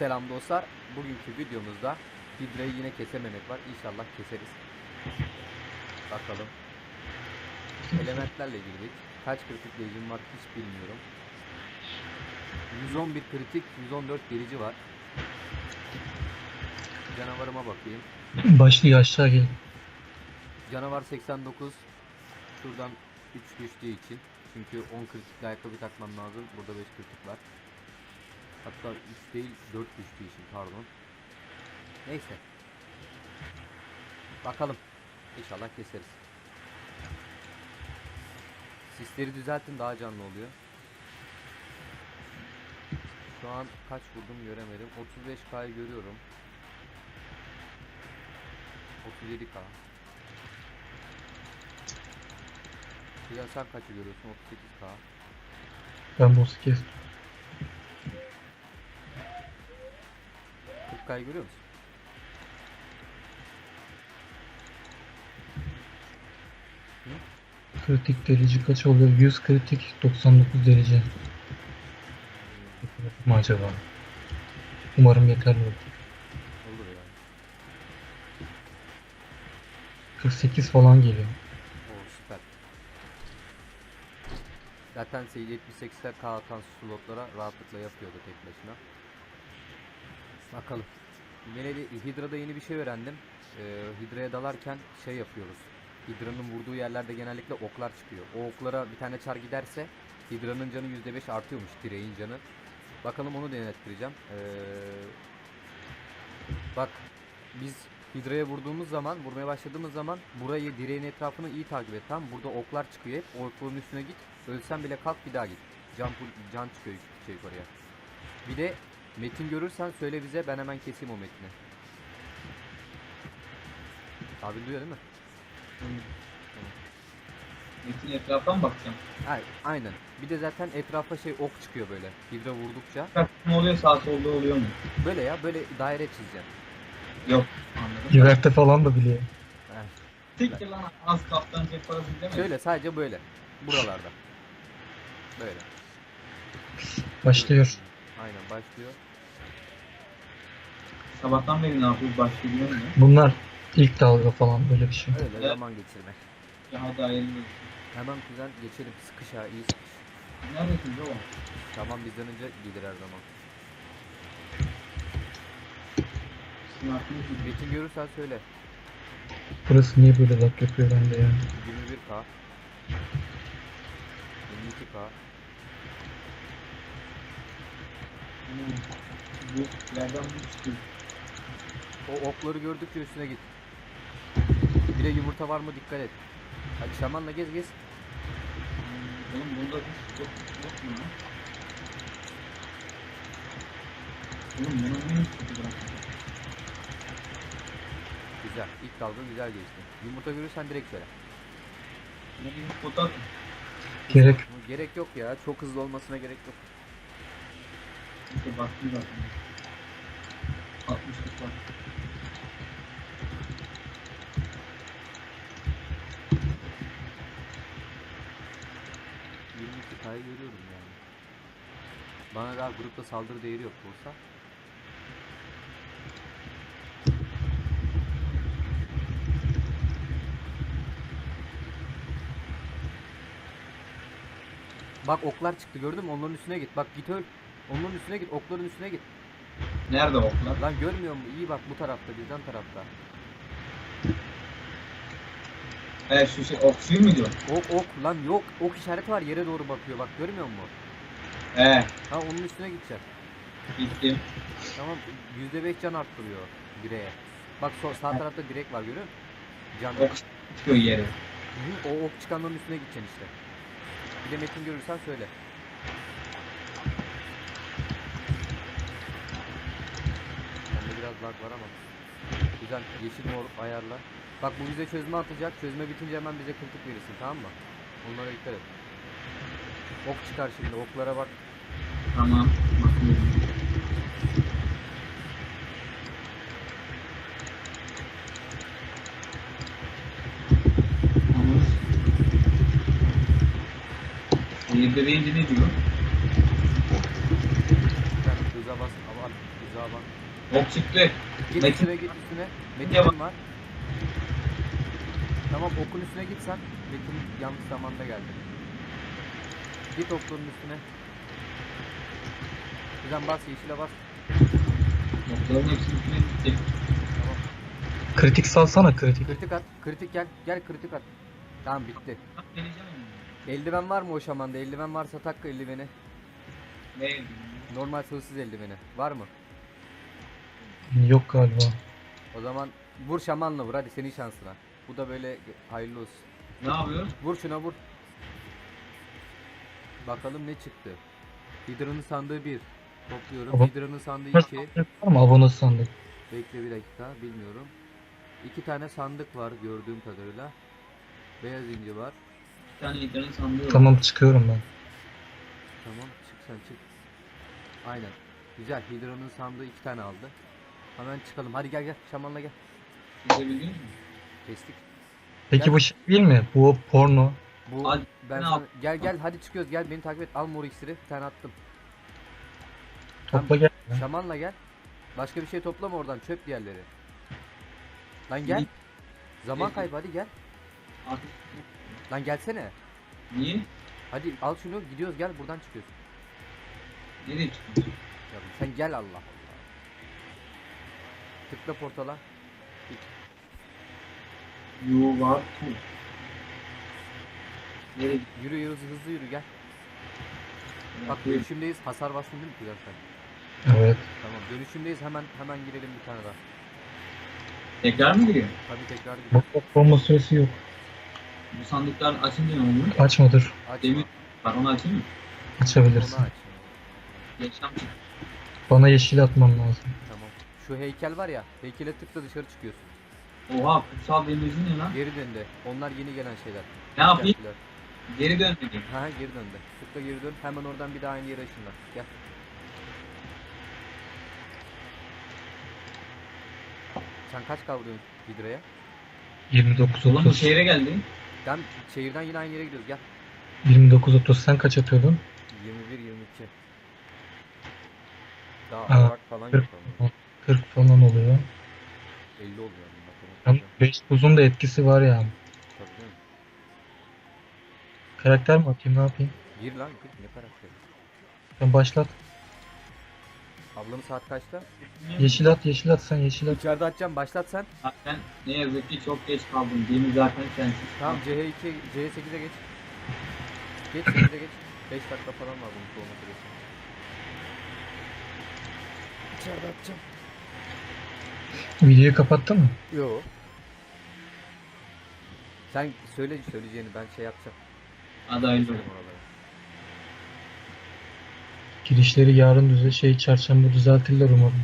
Selam dostlar. Bugünkü videomuzda Hidra'yı yine kesememek var. İnşallah keseriz. Bakalım. Elementlerle girdik. Kaç kritik lejim var hiç bilmiyorum. 111 kritik, 114 gerici var. Canavarıma bakayım. Başlıyor aşağı gel. Canavar 89. Şuradan 3 düştüğü için. Çünkü 10 kritikli ayakkabı takmam lazım. Burada 5 kritik var. Hatta 3 değil 4 düştüğü için pardon. Neyse. Bakalım. İnşallah keseriz. Sisleri düzeltin daha canlı oluyor. Şu an kaç vurdum göremedim. 35K'yı görüyorum. 37K. Güzel sen kaçı görüyorsun? 38K. Ben boss'u kestim. 40K'yı görüyor musun? Kritik derece kaç oluyor? 100 kritik 99 derece. mu acaba? Umarım yeterli olur. Olur yani. 48 falan geliyor. Oo süper. Zaten 78'ler K atan slotlara rahatlıkla yapıyordu tek başına. Bakalım. Yine bir Hydra'da yeni bir şey öğrendim. Ee, Hydra'ya dalarken şey yapıyoruz. Hydra'nın vurduğu yerlerde genellikle oklar çıkıyor. O oklara bir tane çar giderse Hydra'nın canı %5 artıyormuş direğin canı. Bakalım onu denettireceğim. Ee, bak biz Hydra'ya vurduğumuz zaman, vurmaya başladığımız zaman burayı direğin etrafını iyi takip et. Mı? Burada oklar çıkıyor hep. O okların üstüne git. Ölsen bile kalk bir daha git. Can, can çıkıyor şey yukarıya. Bir de metin görürsen söyle bize ben hemen keseyim o metni. Abi duyuyor değil mi? Metin etrafa mı bakacağım? Ay, aynen. Bir de zaten etrafa şey ok çıkıyor böyle. Hidra vurdukça. Ne oluyor sağ solda oluyor mu? Böyle ya böyle daire çizeceğim. Yok. Anladım. Güverte falan da biliyor. Heh. Siktir lan az kaptan cep parası değil mi? Şöyle sadece böyle. Buralarda. Böyle. Başlıyor. Aynen başlıyor. Sabahtan beri ne yapıyoruz başlıyor biliyor musun? Bunlar ilk dalga falan böyle bir şey. Öyle Evet. zaman geçirmek. Daha da hayırlı. Hemen kuzen geçelim. Sıkış ha iyi sıkış. Neredesiniz oğlum? Tamam bizden önce gelir her zaman. Sizin aklınız mı? Metin görürsen söyle. Burası niye böyle lag yapıyor bende ya? 21k. 22k. Hmm. Bu yerden bu çıkıyor. O okları gördükçe üstüne git. Bir de yumurta var mı dikkat et. Hadi şamanla gez gez. Oğlum bunda hiç yok, yok mu lan? Oğlum? Güzel. İlk dalga güzel geçti. Yumurta görürsen direkt söyle. Atın. Gerek Gerek yok ya. Çok hızlı olmasına gerek yok. İşte baktım zaten. 60'lık var. k görüyorum yani. Bana daha grupta saldırı değeri yok olsa. Bak oklar çıktı gördün mü? Onların üstüne git. Bak git öl. Onların üstüne git. Okların üstüne git. Nerede oklar? Lan görmüyor musun? İyi bak bu tarafta bizden tarafta. He şu şey okşuyor mu diyor? Ok ok lan yok. Ok işareti var yere doğru bakıyor. Bak görmüyor musun? He Ha onun üstüne gideceğim. gittim. Tamam %5 can arttırıyor direğe. Bak sol sağ tarafta direk var görüyor musun? Can. Ok çıkıyor yere. Hı, O ok çıkanların üstüne gideceksin işte. Bir de metin görürsen söyle. Bende biraz lag var ama. Güzel yeşil mor ayarla. Bak bu bize çözme atacak. Çözme bitince hemen bize kritik verirsin tamam mı? Onlara dikkat et. Ok çıkar şimdi oklara bak. Tamam. Bakıyorum. Deyince ne diyor? Hıza bas ama hıza Tamam. Ok çıktı. Git Metin- üstüne git üstüne. Metin Metin var. Tamam okun üstüne git sen. Metin yanlış zamanda geldi. Git okların üstüne. Güzel bas yeşile bas. Noktaların gitti. Tamam. Kritik salsana kritik. Kritik at. Kritik gel. Gel kritik at. Tamam bitti. Bak deneyeceğim onu. Eldiven var mı o şamanda? Eldiven varsa tak eldiveni. Ne? Normal hırsız eldiveni. Var mı? Yok galiba. O zaman vur şamanla vur hadi senin şansına. Bu da böyle hayırlı olsun. Ne yapıyor? Vur şuna vur. Bakalım ne çıktı. Hidra'nın sandığı 1. Topluyorum. Hidra'nın sandığı 2. Var mı abone sandık? Bekle bir dakika bilmiyorum. İki tane sandık var gördüğüm kadarıyla. Beyaz inci var. Bir tane ekranın sandığı var. Tamam çıkıyorum ben. Tamam çık sen çık. Aynen. Güzel. Hidra'nın sandığı iki tane aldı. Hemen çıkalım. Hadi gel gel. Şamanla gel. Çizebiliyor musun? Kestik. Peki Gel. bu şey değil mi? Bu porno. Bu Hadi, ben ne sana... yap- gel gel hadi çıkıyoruz gel beni takip et. Al mor iksiri. Bir tane attım. Topla gel. Şamanla gel. Başka bir şey toplama oradan çöp diğerleri. Lan gel. Niye? Zaman kaybı hadi gel. Artık Lan gelsene. niye? Hadi al şunu gidiyoruz gel buradan çıkıyoruz. Nereye? Ya sen gel Allah Allah. Tıkla portala. You. Nereye Yürü yürü hızlı hızlı yürü gel. Bak dönüşümdeyiz. Hasar bastın değil mi güzel sen? Evet. Tamam dönüşümdeyiz hemen hemen girelim bir tane daha. Tekrar mı giriyor? Tabii tekrar girelim. Bak bak porno süresi yok. Bu sandıklar ne oluyor? Açmadır. Aç. Demir var onu açayım mı? Açabilirsin. Onu aç. Yaşam çıktı. Bana yeşil atman lazım. Tamam. Şu heykel var ya. Heykele tıkla dışarı çıkıyorsun. Oha kutsal denizin ne lan? Geri döndü. Onlar yeni gelen şeyler. Ne yapayım? Geri dönmedi. Ha geri döndü. Tıkla geri dön. Hemen oradan bir daha aynı yere ışınlan. Gel. Sen kaç kavruyorsun Hidra'ya? 29 Ulan bu 30. şehre geldi. Ben şehirden yine aynı yere gidiyoruz. Gel. 29 30 sen kaç atıyordun? 21 22. Daha Aa, falan yok ama. 40 falan oluyor. 50 oluyor. Hem Yani. 5 buzun da etkisi var ya. Karakter mi atayım ne yapayım? Gir lan gir. Ne karakteri? Ben başlat. Ablamın saat kaçta? Yeşil at yeşil at sen yeşil at. İçeride açacağım. Başlat sen. Zaten ne yazık ki çok geç kaldım. Değil zaten sensiz. Tamam CH2, CH8'e geç. Geç 8'e geç. 5 dakika falan var bunun soğuma süresi. İçeride atacağım. Videoyu kapattın mı? Yo. Sen söyle söyleyeceğini ben şey yapacağım. Adaylı. Oralara. Girişleri yarın düze şey çarşamba düzeltirler umarım.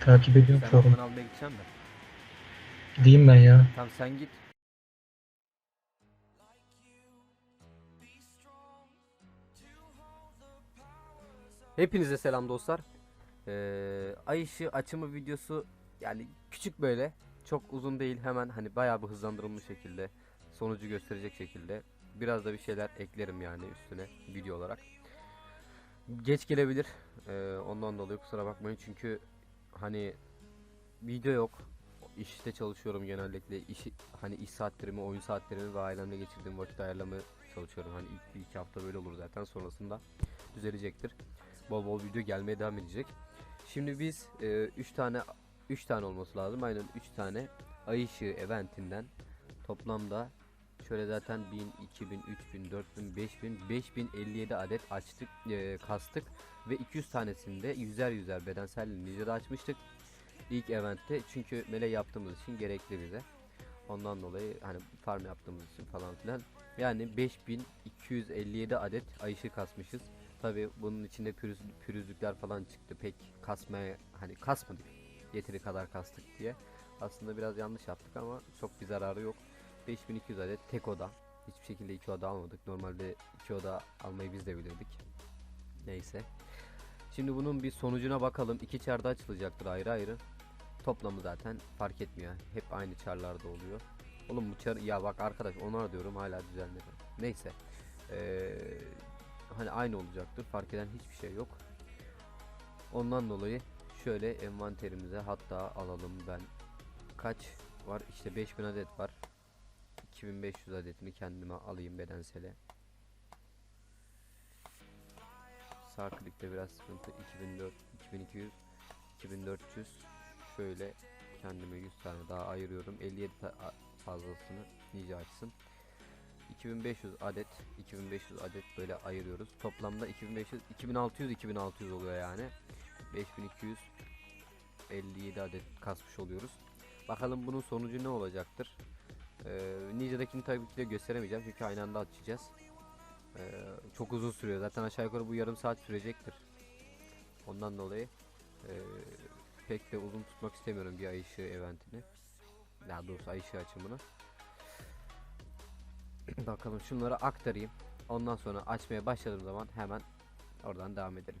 Takip ediyorum Sen forum. almaya gideceğim. Gideyim ben ya. Tamam sen git. Hepinize selam dostlar. Ee, ay ışığı açımı videosu yani küçük böyle çok uzun değil hemen hani bayağı bir hızlandırılmış şekilde sonucu gösterecek şekilde biraz da bir şeyler eklerim yani üstüne video olarak. Geç gelebilir. Ee, ondan dolayı kusura bakmayın. Çünkü hani video yok. İşte çalışıyorum genellikle. İşi hani iş saatlerimi oyun saatlerimi ve ailemle geçirdiğim vakit ayarlamaya çalışıyorum. Hani ilk bir iki hafta böyle olur zaten. Sonrasında düzelecektir. Bol bol video gelmeye devam edecek. Şimdi biz 3 tane 3 tane olması lazım. Aynen 3 tane ay ışığı eventinden toplamda şöyle zaten 1000 2000 3000 4000 5000 5057 adet açtık e, kastık ve 200 tanesinde yüzer yüzer bedensel ninja'da açmıştık ilk eventte çünkü mele yaptığımız için gerekli bize. Ondan dolayı hani farm yaptığımız için falan filan. Yani 5257 adet ayışı kasmışız. Tabi bunun içinde pürüz, pürüzlükler falan çıktı. Pek kasmaya hani kasmadık. Yeteri kadar kastık diye. Aslında biraz yanlış yaptık ama çok bir zararı yok. 5200 adet tek oda. Hiçbir şekilde iki oda almadık. Normalde iki oda almayı biz de bilirdik. Neyse. Şimdi bunun bir sonucuna bakalım. İki çarda açılacaktır ayrı ayrı. Toplamı zaten fark etmiyor. Hep aynı çarlarda oluyor. Oğlum bu çar ya bak arkadaş onar diyorum hala düzenledi. Neyse. Ee, hani aynı olacaktır. Fark eden hiçbir şey yok. Ondan dolayı şöyle envanterimize hatta alalım ben kaç var işte 5000 adet var 2500 adetini kendime alayım bedensele. Sağ klikte biraz sıkıntı. 2004 2200 2400 şöyle kendime 100 tane daha ayırıyorum. 57 ta- a- fazlasını nice açsın. 2500 adet 2500 adet böyle ayırıyoruz. Toplamda 2500 2600 2600 oluyor yani. 5257 adet kasmış oluyoruz. Bakalım bunun sonucu ne olacaktır? Ee, Ninja'dakini tabii ki de gösteremeyeceğim çünkü aynı anda açacağız. Ee, çok uzun sürüyor. Zaten aşağı yukarı bu yarım saat sürecektir. Ondan dolayı ee, pek de uzun tutmak istemiyorum bir ay ışığı eventini. Daha doğrusu ay ışığı açımını. Bakalım şunları aktarayım. Ondan sonra açmaya başladığım zaman hemen oradan devam edelim.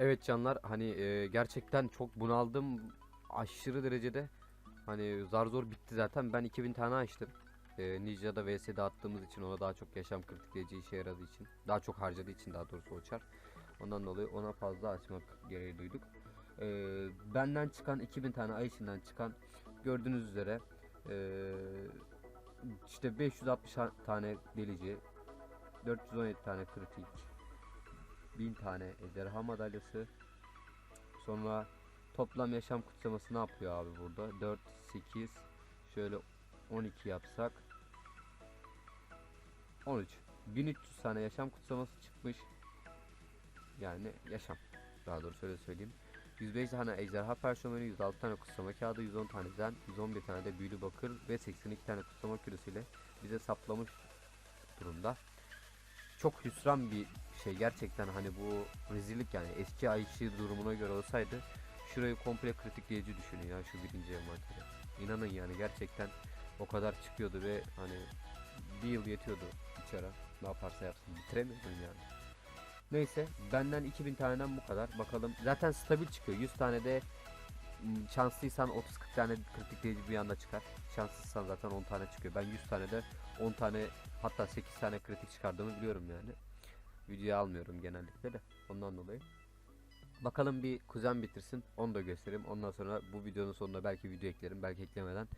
Evet canlar hani e, gerçekten çok bunaldım aşırı derecede. Hani zar zor bitti zaten. Ben 2000 tane açtım. E, Ninja'da VS'de attığımız için ona daha çok yaşam kritikleyici işe yaradığı için daha çok harcadığı için daha doğrusu o ondan dolayı ona fazla açmak gereği duyduk. E, benden çıkan 2000 tane ay içinden çıkan gördüğünüz üzere e, işte 560 ha- tane delici 417 tane kritik 1000 tane ejderha madalyası. Sonra toplam yaşam kutsaması ne yapıyor abi burada? 4, 8, şöyle 12 yapsak. 13. 1300 tane yaşam kutsaması çıkmış. Yani yaşam. Daha doğrusu öyle söyleyeyim. 105 tane ejderha personeli, 106 tane kutsama kağıdı, 110 tane zen, 111 tane de büyülü bakır ve 82 tane kutsama küresiyle bize saplamış durumda. Çok hüsran bir şey gerçekten hani bu rezillik yani eski Ayşe durumuna göre olsaydı şurayı komple kritikleyici düşünün ya şu birinci envanteri. İnanın yani gerçekten o kadar çıkıyordu ve hani bir yıl yetiyordu içeri. Ne yaparsa yapsın bitiremiyordun yani. Neyse benden 2000 taneden bu kadar. Bakalım zaten stabil çıkıyor. 100 tane de şanslıysan 30-40 tane kritikleyici bir anda çıkar. Şanssızsan zaten 10 tane çıkıyor. Ben 100 tane de 10 tane hatta 8 tane kritik çıkardığımı biliyorum yani. Videoya almıyorum genellikle de ondan dolayı. Bakalım bir kuzen bitirsin onu da göstereyim. Ondan sonra bu videonun sonunda belki video eklerim belki eklemeden